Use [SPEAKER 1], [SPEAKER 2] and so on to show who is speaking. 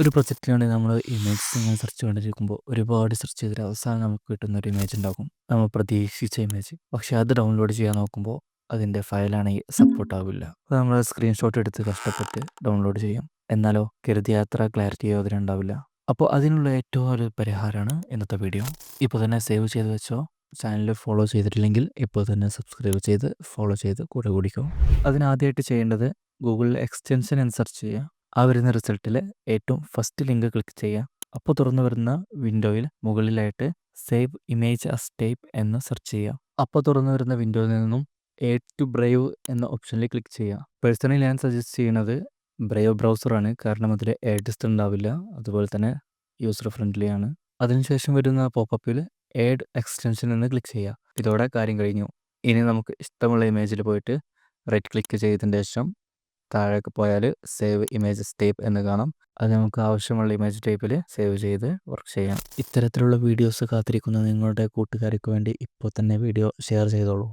[SPEAKER 1] ഒരു പ്രൊജക്റ്റിനാണ് നമ്മൾ ഇമേജ് ഇങ്ങനെ സെർച്ച് ചെയ്തുകൊണ്ടിരിക്കുമ്പോൾ ഒരുപാട് സെർച്ച് ചെയ്തിട്ട് അവസാനം നമുക്ക് കിട്ടുന്ന ഒരു ഇമേജ് ഉണ്ടാകും. നമ്മൾ പ്രതീക്ഷിച്ച ഇമേജ് പക്ഷേ അത് ഡൗൺലോഡ് ചെയ്യാൻ നോക്കുമ്പോൾ അതിന്റെ ഫയലാണെങ്കിൽ സപ്പോർട്ട് ആവില്ല. അപ്പോൾ നമ്മൾ സ്ക്രീൻഷോട്ട് എടുത്ത് കഷ്ടപ്പെട്ട് ഡൗൺലോഡ് ചെയ്യാം. എന്നാലോ കരുതിയ അത്ര ക്ലാരിറ്റിയോ അതിനുണ്ടാവില്ല അപ്പോൾ അതിനുള്ള ഏറ്റവും ഒരു പരിഹാരമാണ് ഇന്നത്തെ വീഡിയോ ഇപ്പോൾ തന്നെ സേവ് ചെയ്ത് വെച്ചോ. ചാനൽ ഫോളോ ചെയ്തിട്ടില്ലെങ്കിൽ ഇപ്പോൾ തന്നെ സബ്സ്ക്രൈബ് ചെയ്ത് ഫോളോ ചെയ്ത് കൂടെ കൂടിക്കോ. അതിനാദ്യമായിട്ട് ചെയ്യേണ്ടത് ഗൂഗിളിൽ എക്സ്റ്റൻഷൻ എന്ന് സെർച്ച് ചെയ്യുക. ആ വരുന്ന റിസൾട്ടിൽ ഏറ്റവും ഫസ്റ്റ് ലിങ്ക് ക്ലിക്ക് ചെയ്യുക. അപ്പോൾ തുറന്നു വരുന്ന വിൻഡോയിൽ മുകളിലായിട്ട് സേവ് ഇമേജ് അസ് ടേപ്പ് എന്ന് സെർച്ച് ചെയ്യുക. അപ്പോൾ തുറന്നു വരുന്ന വിൻഡോയിൽ നിന്നും എ ടു ബ്രൈവ് എന്ന ഓപ്ഷനിൽ ക്ലിക്ക് ചെയ്യുക. പേഴ്സണലി ഞാൻ സജസ്റ്റ് ചെയ്യുന്നത് ബ്രൈവ് ബ്രൗസറാണ് കാരണം അതിൽ ഏഡ്സ്റ്റ് ഉണ്ടാവില്ല. അതുപോലെ തന്നെ യൂസർ ഫ്രണ്ട്ലി ആണ്. അതിനുശേഷം വരുന്ന പോപ്പപ്പിൽ ഏഡ് എക്സ്റ്റൻഷൻ എന്ന് ക്ലിക്ക് ചെയ്യുക. ഇതോടെ കാര്യം കഴിഞ്ഞു. ഇനി നമുക്ക് ഇഷ്ടമുള്ള ഇമേജിൽ പോയിട്ട് റൈറ്റ് ക്ലിക്ക് ചെയ്തതിന്റെ ശേഷം താഴേക്ക് പോയാൽ സേവ് ഇമേജസ് ടൈപ്പ് എന്ന് കാണാം. അത് നമുക്ക് ആവശ്യമുള്ള ഇമേജ് ടൈപ്പിൽ സേവ് ചെയ്ത് വർക്ക് ചെയ്യാം. ഇത്തരത്തിലുള്ള വീഡിയോസ് കാത്തിരിക്കുന്ന നിങ്ങളുടെ കൂട്ടുകാർക്ക് വേണ്ടി ഇപ്പോൾ തന്നെ വീഡിയോ ഷെയർ ചെയ്തോളൂ.